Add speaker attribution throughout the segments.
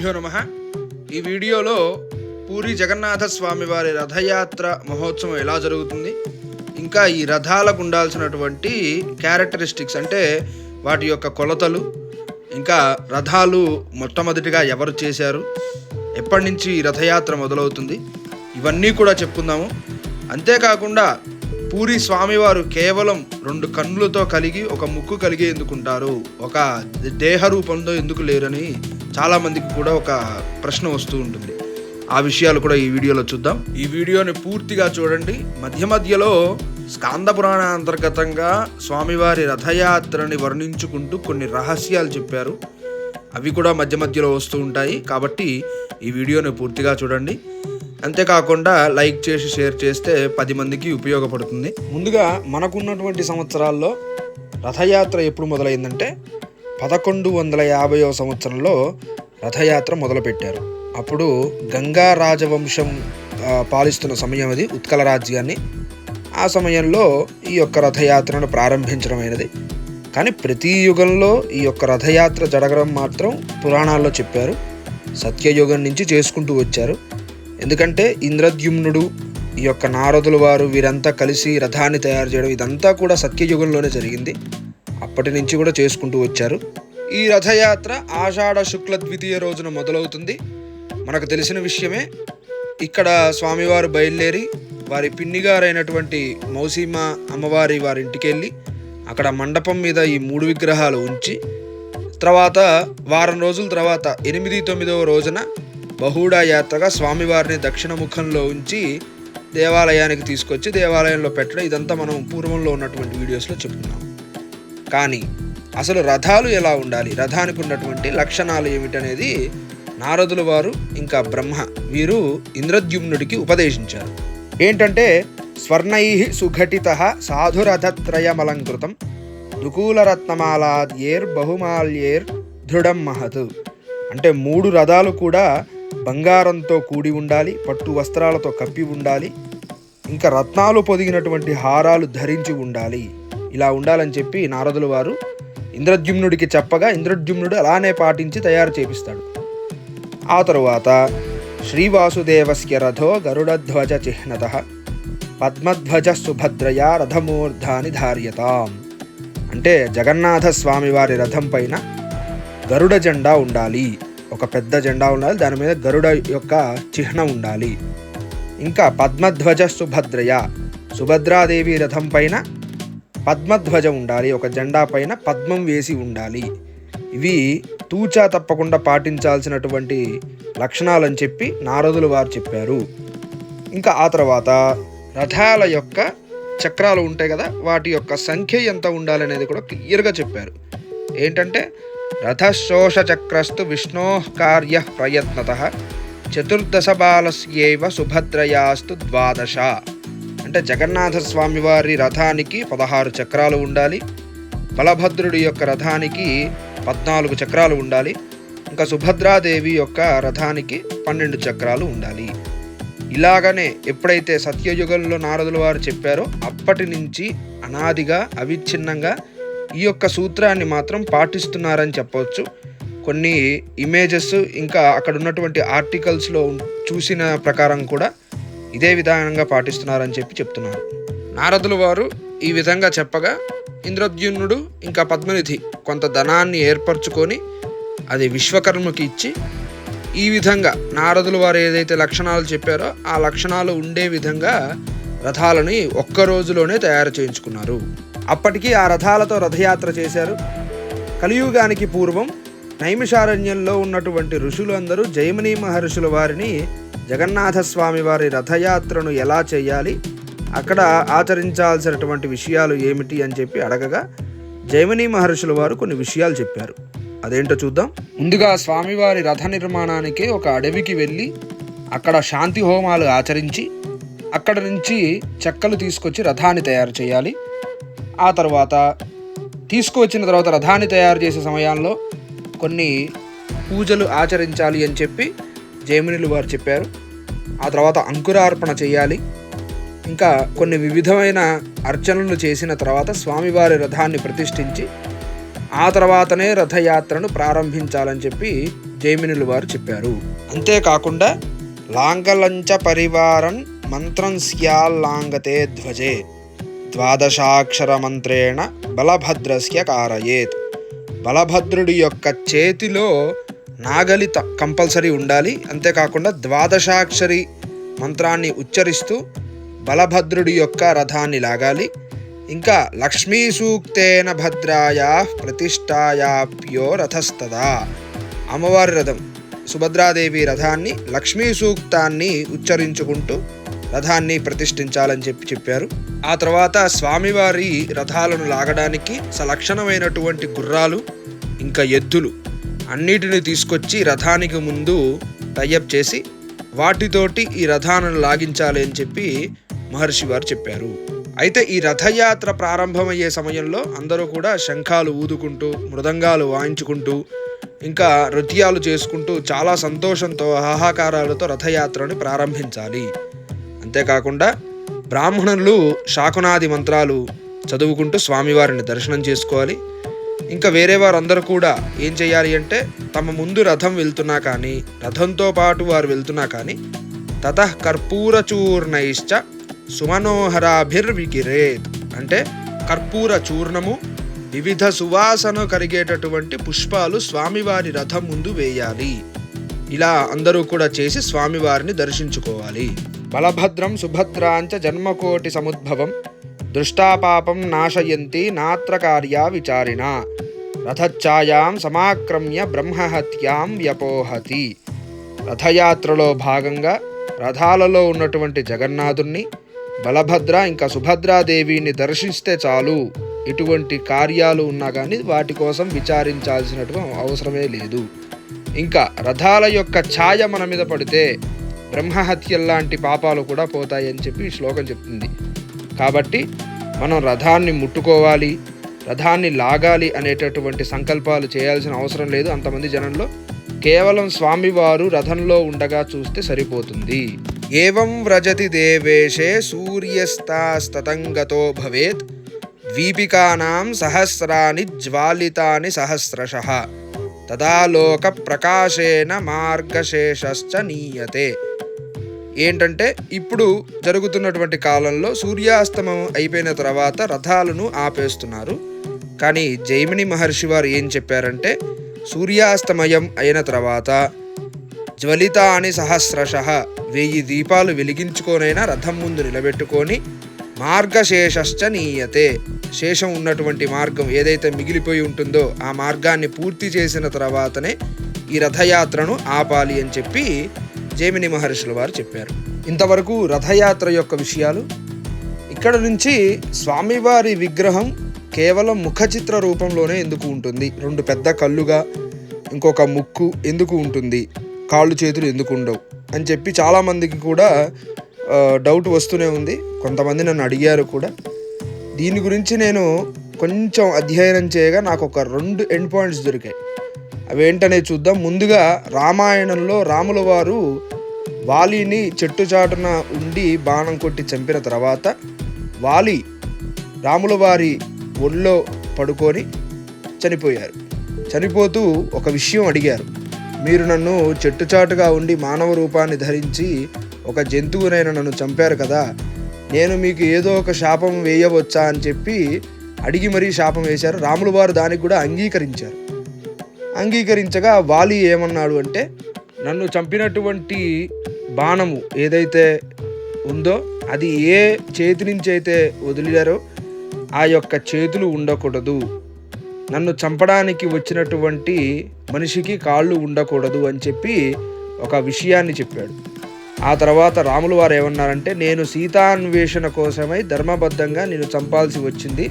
Speaker 1: శ్రీగురుభ్యో నమ. ఈ వీడియోలో పూరి జగన్నాథ స్వామి వారి రథయాత్ర మహోత్సవం ఎలా జరుగుతుంది? ఇంకా ఈ రథాలకు ఉండాల్సినటువంటి క్యారెక్టరిస్టిక్స్ అంటే వాటి యొక్క కొలతలు ఇంకా రథాలు మొట్టమొదటిగా ఎవరు చేశారు ఎప్పటి నుంచి ఈ రథయాత్ర మొదలవుతుంది ఇవన్నీ కూడా చెప్పుకుందాము. అంతేకాకుండా పూరి స్వామివారు కేవలం రెండు కన్నులతో కలిగి ఒక ముక్కు కలిగి ఎందుకుంటారు ఒక దేహ రూపంలో ఎందుకు లేరని చాలామందికి కూడా ఒక ప్రశ్న వస్తూ ఉంటుంది. ఆ విషయాలు కూడా ఈ వీడియోలో చూద్దాం. ఈ వీడియోని పూర్తిగా చూడండి. మధ్య మధ్యలో స్కాంద పురాణ అంతర్గతంగా స్వామివారి రథయాత్రని వర్ణించుకుంటూ కొన్ని రహస్యాలు చెప్పారు. అవి కూడా మధ్య మధ్యలో వస్తూ ఉంటాయి. కాబట్టి ఈ వీడియోని పూర్తిగా చూడండి. అంతేకాకుండా లైక్ చేసి షేర్ చేస్తే పది మందికి ఉపయోగపడుతుంది. ముందుగా మనకున్నటువంటి సంవత్సరాల్లో రథయాత్ర ఎప్పుడు మొదలైందంటే పదకొండు వందల యాభైవ సంవత్సరంలో రథయాత్ర మొదలుపెట్టారు. అప్పుడు గంగా రాజవంశం పాలిస్తున్న సమయం అది ఉత్కల రాజ్యాన్ని. ఆ సమయంలో ఈ యొక్క రథయాత్రను ప్రారంభించడమైనది కానీ ప్రతి యుగంలో ఈ యొక్క రథయాత్ర జరగడం మాత్రం పురాణాల్లో చెప్పారు. సత్యయుగం నుంచి చేసుకుంటూ వచ్చారు. ఎందుకంటే ఇంద్రద్యుమ్నుడు ఈ యొక్క నారదుల వారు వీరంతా కలిసి రథాన్ని తయారు చేయడం ఇదంతా కూడా సత్యయుగంలోనే జరిగింది. అప్పటి నుంచి కూడా చేసుకుంటూ వచ్చారు. ఈ రథయాత్ర ఆషాఢ శుక్ల ద్వితీయ రోజున మొదలవుతుంది. మనకు తెలిసిన విషయమే ఇక్కడ స్వామివారు బయలుదేరి వారి పిన్నిగారైనటువంటి మౌసీమ అమ్మవారి వారింటికి వెళ్ళి అక్కడ మండపం మీద ఈ మూడు విగ్రహాలు ఉంచి తర్వాత వారం రోజుల తర్వాత ఎనిమిది తొమ్మిదవ రోజున బహుడా యాత్రగా స్వామివారిని దక్షిణ ముఖంలో ఉంచి దేవాలయానికి తీసుకొచ్చి దేవాలయంలో పెట్టడం. ఇదంతా మనం పూర్వంలో ఉన్నటువంటి వీడియోస్లో చెప్పుకున్నాం. కానీ అసలు రథాలు ఎలా ఉండాలి? రథానికి ఉన్నటువంటి లక్షణాలు ఏమిటనేది నారదుల వారు ఇంకా బ్రహ్మ వీరు ఇంద్రద్యుమ్నుడికి ఉపదేశించారు. ఏంటంటే స్వర్ణై సుఘటిత సాధురథత్రయమలంకృతం దుకూలరత్నమాలాద్యేర్ బహుమాల్యేర్ దృఢం మహత్. అంటే మూడు రథాలు కూడా బంగారంతో కూడి ఉండాలి పట్టు వస్త్రాలతో కప్పి ఉండాలి ఇంకా రత్నాలు పొదిగినటువంటి హారాలు ధరించి ఉండాలి. ఇలా ఉండాలని చెప్పి నారదుల వారు ఇంద్రద్యుమ్నుడికి చెప్పగా ఇంద్రద్యుమ్నుడు అలానే పాటించి తయారు చేపిస్తాడు. ఆ తరువాత శ్రీవాసుదేవస్య రథో గరుడధ్వజ చిహ్నత పద్మధ్వజ సుభద్రయా రథమూర్ధాని ధార్యతాం. అంటే జగన్నాథ స్వామి వారి రథం పైన గరుడ జెండా ఉండాలి. ఒక పెద్ద జెండా ఉండాలి. దాని మీద గరుడ యొక్క చిహ్నం ఉండాలి. ఇంకా పద్మధ్వజ సుభద్రయ సుభద్రాదేవి రథం పైన పద్మధ్వజం ఉండాలి ఒక జెండా పైన పద్మం వేసి ఉండాలి. ఇవి తూచా తప్పకుండా పాటించాల్సినటువంటి లక్షణాలని చెప్పి నారదులు వారు చెప్పారు. ఇంకా ఆ తర్వాత రథాల యొక్క చక్రాలు ఉంటాయి కదా వాటి యొక్క సంఖ్య ఎంత ఉండాలనేది కూడా క్లియర్గా చెప్పారు. ఏంటంటే రథశోష చక్రస్తు విష్ణో కార్య ప్రయత్నత చతుర్దశ బాలస్యేవ సుభద్రయాస్తు ద్వాదశ. అంటే జగన్నాథ స్వామి వారి రథానికి పదహారు చక్రాలు ఉండాలి. బలభద్రుడి యొక్క రథానికి పద్నాలుగు చక్రాలు ఉండాలి. ఇంకా సుభద్రాదేవి యొక్క రథానికి పన్నెండు చక్రాలు ఉండాలి. ఇలాగనే ఎప్పుడైతే సత్యయుగంలో నారదుల వారు చెప్పారో అప్పటి నుంచి అనాదిగా అవిచ్ఛిన్నంగా ఈ యొక్క సూత్రాన్ని మాత్రం పాటిస్తున్నారని చెప్పవచ్చు. కొన్ని ఇమేజెస్ ఇంకా అక్కడ ఉన్నటువంటి ఆర్టికల్స్లో చూసిన ప్రకారం కూడా ఇదే విధానంగా పాటిస్తున్నారని చెప్పి చెప్తున్నారు. నారదుల వారు ఈ విధంగా చెప్పగా ఇంద్రద్యుమ్నుడు ఇంకా పద్మనిధి కొంత ధనాన్ని ఏర్పరచుకొని అది విశ్వకర్మకి ఇచ్చి ఈ విధంగా నారదుల వారు ఏదైతే లక్షణాలు చెప్పారో ఆ లక్షణాలు ఉండే విధంగా రథాలని ఒక్క రోజులోనే తయారు చేయించుకున్నారు. అప్పటికి ఆ రథాలతో రథయాత్ర చేశారు. కలియుగానికి పూర్వం నైమిషారణ్యంలో ఉన్నటువంటి ఋషులందరూ జైమిని మహర్షుల వారిని జగన్నాథస్వామి వారి రథయాత్రను ఎలా చేయాలి? అక్కడ ఆచరించాల్సినటువంటి విషయాలు ఏమిటి అని చెప్పి అడగగా జైమిని మహర్షుల వారు కొన్ని విషయాలు చెప్పారు. అదేంటో చూద్దాం. ముందుగా స్వామివారి రథ నిర్మాణానికి ఒక అడవికి వెళ్ళి అక్కడ శాంతి హోమాలు ఆచరించి అక్కడ నుంచి చెక్కలు తీసుకొచ్చి రథాన్ని తయారు చేయాలి. ఆ తర్వాత తీసుకువచ్చిన తర్వాత రథాన్ని తయారు చేసే సమయాల్లో కొన్ని పూజలు ఆచరించాలి అని చెప్పి జైమినులు వారు చెప్పారు. ఆ తర్వాత అంకురార్పణ చేయాలి. ఇంకా కొన్ని వివిధమైన అర్చనలు చేసిన తర్వాత స్వామివారి రథాన్ని ప్రతిష్ఠించి ఆ తర్వాతనే రథయాత్రను ప్రారంభించాలని చెప్పి జైమినులు వారు చెప్పారు. అంతేకాకుండా లాంగలంచ పరివారన్ మంత్రం స్యాల్లాంగతే ధ్వజే ద్వాదశాక్షర మంత్రేణ బలభద్రస్య కారయేత్. బలభద్రుడి యొక్క చేతిలో నాగలి త- కంపల్సరీ ఉండాలి. అంతేకాకుండా ద్వాదశాక్షరి మంత్రాన్ని ఉచ్చరిస్తూ బలభద్రుడి యొక్క రథాన్ని లాగాలి. ఇంకా లక్ష్మీ సూక్తేన భద్రాయ ప్రతిష్టాయాప్యో రథస్తదా. అమ్మవారి రథం సుభద్రాదేవి రథాన్ని లక్ష్మీ సూక్తాన్ని ఉచ్చరించుకుంటూ రథాన్ని ప్రతిష్ఠించాలని చెప్పి చెప్పారు. ఆ తర్వాత స్వామివారి రథాలను లాగడానికి సలక్షణమైనటువంటి గుర్రాలు ఇంకా ఎద్దులు అన్నిటిని తీసుకొచ్చి రథానికి ముందు టైఅప్ చేసి వాటితోటి ఈ రథాలను లాగించాలి అని చెప్పి మహర్షి వారు చెప్పారు. అయితే ఈ రథయాత్ర ప్రారంభమయ్యే సమయంలో అందరూ కూడా శంఖాలు ఊదుకుంటూ మృదంగాలు వాయించుకుంటూ ఇంకా నృత్యాలు చేసుకుంటూ చాలా సంతోషంతో హాహాకారాలతో రథయాత్రను ప్రారంభించాలి. అంతేకాకుండా బ్రాహ్మణులు శాకునాది మంత్రాలు చదువుకుంటూ స్వామివారిని దర్శనం చేసుకోవాలి. ఇంకా వేరే వారందరూ కూడా ఏం చేయాలి అంటే తమ ముందు రథం వెళ్తున్నా కానీ రథంతో పాటు వారు వెళ్తున్నా కానీ తత కర్పూరచూర్ణైశ్చ సుమనోహరాభిర్విగిరేత్ అంటే కర్పూర చూర్ణము వివిధ సువాసన కరిగేటటువంటి పుష్పాలు స్వామివారి రథం ముందు వేయాలి. ఇలా అందరూ కూడా చేసి స్వామివారిని దర్శించుకోవాలి. బలభద్రం సుభద్రాంచ జన్మకోటి సముద్భవం దృష్టాపాపం నాశయంతి నాత్ర కార్యా విచారిణ. రథఛాయాం సమాక్రమ్య బ్రహ్మహత్యాం వ్యపోహతి. రథయాత్రలో భాగంగా రథాలలో ఉన్నటువంటి జగన్నాథుణ్ణి బలభద్ర ఇంకా సుభద్రాదేవిని దర్శిస్తే చాలు. ఎటువంటి కార్యాలు ఉన్నా కానీ వాటి కోసం విచారించాల్సినటువంటి అవసరమే లేదు. ఇంకా రథాల యొక్క ఛాయ మన మీద పడితే బ్రహ్మహత్యల్లాంటి పాపాలు కూడా పోతాయని చెప్పి ఈ శ్లోకం చెప్తుంది. కాబట్టి మనం రథాన్ని ముట్టుకోవాలి రథాన్ని లాగాలి అనేటటువంటి సంకల్పాలు చేయాల్సిన అవసరం లేదు. అంతమంది జనంలో కేవలం స్వామివారు రథంలో ఉండగా చూస్తే సరిపోతుంది. ఏవం వ్రజతి దేవేశే సూర్యస్తాస్తతంగతో భవేత్ ద్వీపికానాం సహస్రాని జ్వాలితాని సహస్రశ. తదా లోక ప్రకాశేన మార్గశేషశ్చ నీయతే. ఏంటంటే ఇప్పుడు జరుగుతున్నటువంటి కాలంలో సూర్యాస్తమం అయిపోయిన తర్వాత రథాలను ఆపేస్తున్నారు. కానీ జైమిని మహర్షి వారు ఏం చెప్పారంటే సూర్యాస్తమయం అయిన తర్వాత జ్వలితాని సహస్రశ వెయ్యి దీపాలు వెలిగించుకోనైనా రథం ముందు నిలబెట్టుకొని మార్గశేషశ్చ నీయతే. శేషం ఉన్నటువంటి మార్గం ఏదైతే మిగిలిపోయి ఉంటుందో ఆ మార్గాన్ని పూర్తి చేసిన తర్వాతనే ఈ రథయాత్రను ఆపాలి అని చెప్పి జేమిని మహర్షుల వారు చెప్పారు. ఇంతవరకు రథయాత్ర యొక్క విషయాలు ఇక్కడ నుంచి స్వామివారి విగ్రహం కేవలం ముఖచిత్ర రూపంలోనే ఎందుకు ఉంటుంది? రెండు పెద్ద కళ్ళుగా ఇంకొక ముక్కు ఎందుకు ఉంటుంది? కాళ్ళు చేతులు ఎందుకు ఉండవు? అని చెప్పి చాలామందికి కూడా డౌట్ వస్తూనే ఉంది. కొంతమంది నన్ను అడిగారు కూడా. దీని గురించి నేను కొంచెం అధ్యయనం చేయగా నాకు ఒక రెండు ఎండ్ పాయింట్స్ దొరికాయి. అవేంటనే చూద్దాం. ముందుగా రామాయణంలో రాముల వారు వాలిని చెట్టు చాటున ఉండి బాణం కొట్టి చంపిన తర్వాత వాలి రాముల వారి ఒళ్ళో పడుకొని చనిపోయారు. చనిపోతూ ఒక విషయం అడిగారు. మీరు నన్ను చెట్టుచాటుగా ఉండి మానవ రూపాన్ని ధరించి ఒక జంతువునైనా నన్ను చంపారు కదా. నేను మీకు ఏదో ఒక శాపం వేయవచ్చా అని చెప్పి అడిగి మరీ శాపం వేశారు. రాములు వారు దానికి కూడా అంగీకరించారు. అంగీకరించగా వాలి ఏమన్నాడు అంటే నన్ను చంపినటువంటి బాణము ఏదైతే ఉందో అది ఏ చేతి నుంచి అయితే వదిలారో ఆ యొక్క చేతులు ఉండకూడదు. నన్ను చంపడానికి వచ్చినటువంటి మనిషికి కాళ్ళు ఉండకూడదు అని చెప్పి ఒక విషయాన్ని చెప్పాడు. ఆ తర్వాత రాములు వారు ఏమన్నారంటే నేను సీతాన్వేషణ కోసమై ధర్మబద్ధంగా నేను చంపాల్సి వచ్చింది.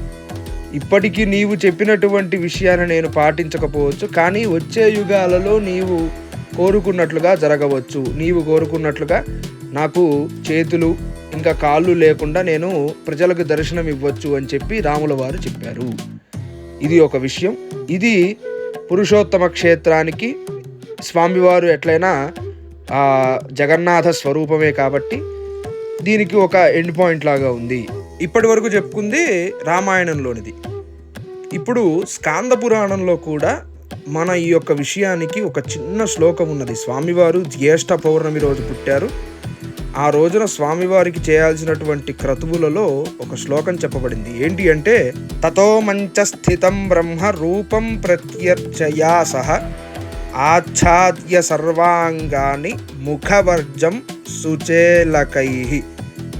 Speaker 1: ఇప్పటికీ నీవు చెప్పినటువంటి విషయాన్ని నేను పాటించకపోవచ్చు కానీ వచ్చే యుగాలలో నీవు కోరుకున్నట్లుగా జరగవచ్చు. నీవు కోరుకున్నట్లుగా నాకు చేతులు ఇంకా కాళ్ళు లేకుండా నేను ప్రజలకు దర్శనం ఇవ్వచ్చు అని చెప్పి రాముల వారు చెప్పారు. ఇది ఒక విషయం. ఇది పురుషోత్తమ క్షేత్రానికి స్వామివారు ఎట్లయినా జగన్నాథ స్వరూపమే కాబట్టి దీనికి ఒక ఎండ్ పాయింట్ లాగా ఉంది. ఇప్పటి వరకు చెప్పుకుంది రామాయణంలోనిది. ఇప్పుడు స్కాంద పురాణంలో కూడా మన ఈ యొక్క విషయానికి ఒక చిన్న శ్లోకం ఉన్నది. స్వామివారు జ్యేష్ఠ పౌర్ణమి రోజు పుట్టారు. ఆ రోజున స్వామివారికి చేయాల్సినటువంటి క్రతువులలో ఒక శ్లోకం చెప్పబడింది. ఏంటి అంటే తతో మంచస్థితం బ్రహ్మ రూపం ప్రత్యర్చయా సహ ఆచ్ఛాద్య సర్వాంగాన్ని ముఖవర్జం సుచేలకై.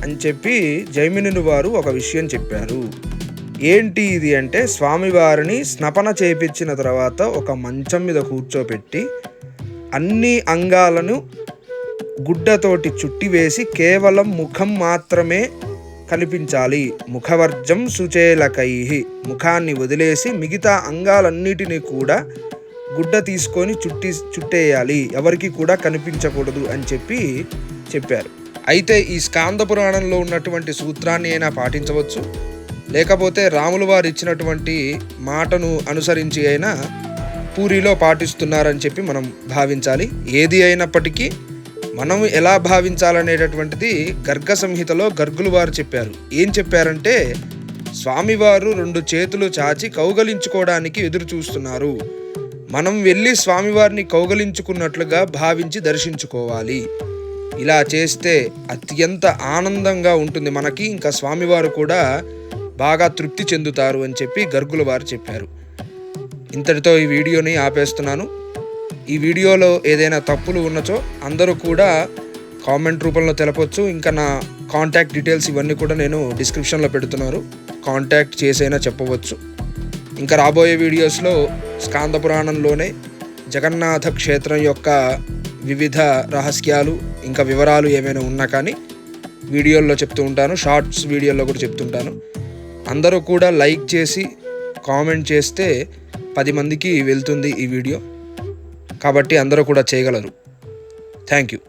Speaker 1: అని చెప్పి జైమినుని వారు ఒక విషయం చెప్పారు. ఏంటి ఇది అంటే స్వామివారిని స్నపన చేపించిన తర్వాత ఒక మంచం మీద కూర్చోపెట్టి అన్ని అంగాలను గుడ్డతోటి చుట్టివేసి కేవలం ముఖం మాత్రమే కనిపించాలి. ముఖవర్జం సుచేలకై. ముఖాన్ని వదిలేసి మిగతా అంగాలన్నిటినీ కూడా గుడ్డ తీసుకొని చుట్టి చుట్టేయాలి. ఎవరికి కూడా కనిపించకూడదు అని చెప్పి చెప్పారు. అయితే ఈ స్కాంద పురాణంలో ఉన్నటువంటి సూత్రాన్ని అయినా పాటించవచ్చు. లేకపోతే రాములు వారు ఇచ్చినటువంటి మాటను అనుసరించి అయినా పూరిలో పాటిస్తున్నారని చెప్పి మనం భావించాలి. ఏది అయినప్పటికీ మనం ఎలా భావించాలనేటటువంటిది గర్గ సంహితలో గర్గులు వారు చెప్పారు. ఏం చెప్పారంటే స్వామివారు రెండు చేతులు చాచి కౌగలించుకోవడానికి ఎదురు చూస్తున్నారు. మనం వెళ్ళి స్వామివారిని కౌగలించుకున్నట్లుగా భావించి దర్శించుకోవాలి. ఇలా చేస్తే అత్యంత ఆనందంగా ఉంటుంది మనకి. ఇంకా స్వామివారు కూడా బాగా తృప్తి చెందుతారు అని చెప్పి గర్గుల వారు చెప్పారు. ఇంతటితో ఈ వీడియోని ఆపేస్తున్నాను. ఈ వీడియోలో ఏదైనా తప్పులు ఉన్నచో అందరూ కూడా కామెంట్ రూపంలో తెలపొచ్చు. ఇంకా నా కాంటాక్ట్ డీటెయిల్స్ ఇవన్నీ కూడా నేను డిస్క్రిప్షన్లో పెడుతున్నారు. కాంటాక్ట్ చేసైనా చెప్పవచ్చు. ఇంకా రాబోయే వీడియోస్లో స్కాంద పురాణంలోనే జగన్నాథ క్షేత్రం యొక్క వివిధ రహస్యాలు ఇంకా వివరాలు ఏమైనా ఉన్నా కానీ వీడియోల్లో చెప్తూ ఉంటాను షార్ట్స్ వీడియోలో కూడా చెప్తుంటాను అందరూ కూడా లైక్ చేసి కామెంట్ చేస్తే పది మందికి వెళ్తుంది ఈ వీడియో. కాబట్టి అందరూ కూడా చేయగలరు. Thank you.